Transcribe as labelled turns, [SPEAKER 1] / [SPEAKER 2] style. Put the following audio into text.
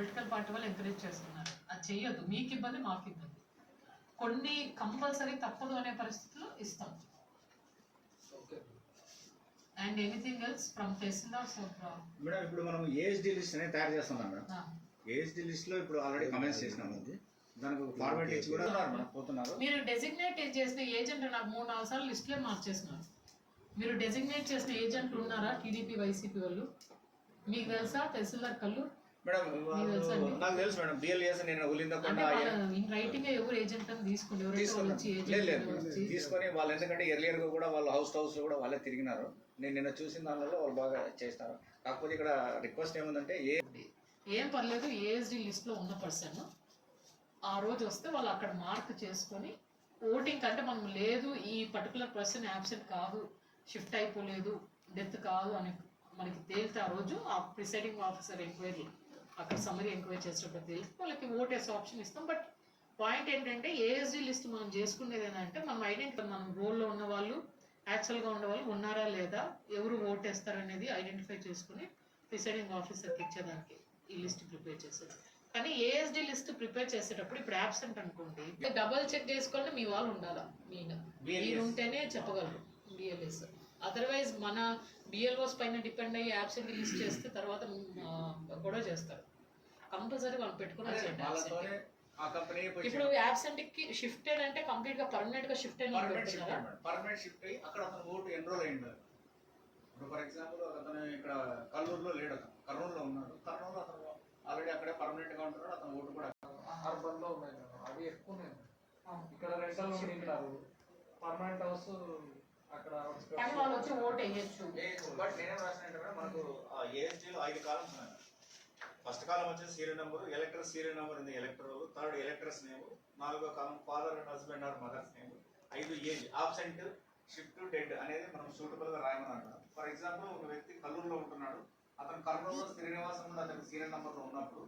[SPEAKER 1] Political party వాళ్ళు encourage చేస్తున్నారు. అది చెయ్యొద్దు. మీకు ఇబ్బంది మాకు ఇబ్బంది. కొన్ని కంపల్సరీ తప్పదు అనే పరిస్థితుల్లో ఇస్తాం. And anything else from tahsildar so
[SPEAKER 2] madam ఇప్పుడు మనం ఏఎస్డి లిస్ట్ అనేది తయారు చేస్తున్నాం మేడం. ఏఎస్డి లిస్ట్లో ఇప్పుడు ఆల్రెడీ కమెంట్స్ చేసినాము దానికి ఒక ఫార్మాట్ ఇచ్చి కూడా మేడం పోతున్నారు.
[SPEAKER 1] మీరు డెసిగ్నేట్ చేసిన ఏజెంట్ నాకు మూడు నాలుగు సార్లు లిస్టులే మార్చేస్తున్నారు మీరు డెసిగ్నేట్ చేసిన ఏజెంట్ ఉన్నారా? టీడీపీ వైసీపీ వాళ్ళు? మీకు తెలుసా? తహసీల్దార్ కళ్ళు?
[SPEAKER 2] మేడం
[SPEAKER 1] తెలుసా అండి?
[SPEAKER 2] నాకు తెలుసు మేడం బిఎల్ఎస్ నేను
[SPEAKER 1] రైటింగ్ ఎవరు ఏజెంట్ అని
[SPEAKER 2] మేడం. తీసుకొని వాళ్ళు ఎందుకంటే ఎర్లియర్గా కూడా వాళ్ళు హౌస్ హౌస్లో కూడా వాళ్ళే తిరిగినారు. నేను నిన్న చూసిన దానిలో వాళ్ళు బాగా చేస్తారు. కాకపోతే ఇక్కడ రిక్వెస్ట్ ఏముందంటే ఏ
[SPEAKER 1] ఏం పర్లేదు ఏఎస్డి లిస్ట్లో ఉన్న పర్సన్ ఆ రోజు వస్తే వాళ్ళు అక్కడ మార్క్ చేసుకొని ఓటింగ్ అంటే మనం లేదు ఈ పర్టికులర్ పర్సన్ యాబ్సెంట్ కాదు షిఫ్ట్ అయిపోలేదు డెత్ కాదు అని మనకి తేలితే ఆ రోజు ఆ ప్రిసైడింగ్ ఆఫీసర్ ఎంక్వైరీ అక్కడ సమ్మరీ ఎంక్వైరీ చేసేటప్పుడు తేలితే వాళ్ళకి ఓట్ వేసే ఆప్షన్ ఇస్తాం. బట్ పాయింట్ ఏంటంటే ఏఎస్డి లిస్ట్ మనం చేసుకునేది ఏంటంటే మనం ఐడెంటిఫై మనం రోల్లో ఉన్న వాళ్ళు యాక్చువల్గా ఉన్న వాళ్ళు ఉన్నారా లేదా ఎవరు ఓట్ వేస్తారనేది ఐడెంటిఫై చేసుకుని ప్రిసైడింగ్ ఆఫీసర్కి ఇచ్చేదానికి ఈ లిస్ట్ ప్రిపేర్ చేసేది. కానీ ఏఎస్డి లిస్ట్ ప్రిపేర్ చేసేటప్పుడు ఇప్పుడు యాబ్సెంట్ అనుకోండి డబల్ చెక్ చేసుకోండి మీ వాళ్ళు ఉండాలా? మెయిన్ మీరు ఉంటేనే చెప్పగలరు. బిఎల్ఎస్ అదర్వైజ్ మన బిఎల్ఓస్ పైన డిపెండ్ అయ్యి యాబ్సెంట్ లిస్ట్ చేస్తే తర్వాత గొడవ చేస్తారు. కంపల్సరీ వాళ్ళు పెట్టుకుని వచ్చేయండి
[SPEAKER 2] వాళ్ళతోనే
[SPEAKER 1] absent.
[SPEAKER 2] ఆ కంపెనీ
[SPEAKER 1] ఇప్పుడు యాబ్సెంట్కి షిఫ్టెడ్ అంటే కంప్లీట్గా పర్మనెంట్గా షిఫ్ట్ అయిన
[SPEAKER 2] పర్మనెంట్ షిఫ్ట్
[SPEAKER 1] పెడుతున్నారా
[SPEAKER 2] పర్మనెంట్ షిఫ్ట్ అయ్యి అక్కడ అతను ఓటు ఎన్రోల్ అయ్యి ఉండాలి ఇప్పుడు ఫర్ ఎగ్జాంపుల్ అతను ఇక్కడ కల్లూరులో లేడు అతను. కర్నూలులో ఉన్నాడు. కర్నూలులో అతను ఆల్రెడీ అక్కడే పర్మనెంట్గా ఉంటున్నాడు. అతను ఓటు కూడా
[SPEAKER 3] అర్బన్లో ఉన్నాయి అవి ఎక్కువ ఇక్కడ రెంటల్ ఉంటారు. పర్మనెంట్ హౌస్ అక్కడ
[SPEAKER 1] కానీ వాళ్ళు వచ్చి ఓట్ వేయచ్చు.
[SPEAKER 2] బట్ నేనేం రాసినంటే మేడం మనకు ఏఎస్డీలో ఐదు కాలమ్స్ ఉన్నాయి. ఫస్ట్ కాలం వచ్చేసి serial number elector serial number ఉంది ఎలక్టర్ థర్డ్ ఎలక్టర్స్ నేమ్ నాలుగో కాలం father and husband or mother's name ఐదు ఏజ్ ఆబ్సెంట్ షిఫ్ట్ డెడ్ అనేది మనం సూటబుల్గా రాయమని ఫర్ ఎగ్జాంపుల్ ఒక వ్యక్తి కల్లూరులో ఉంటున్నాడు అతను కర్నూలులో శ్రీనివాసం అతని సీరియల్ నెంబర్లో ఉన్నప్పుడు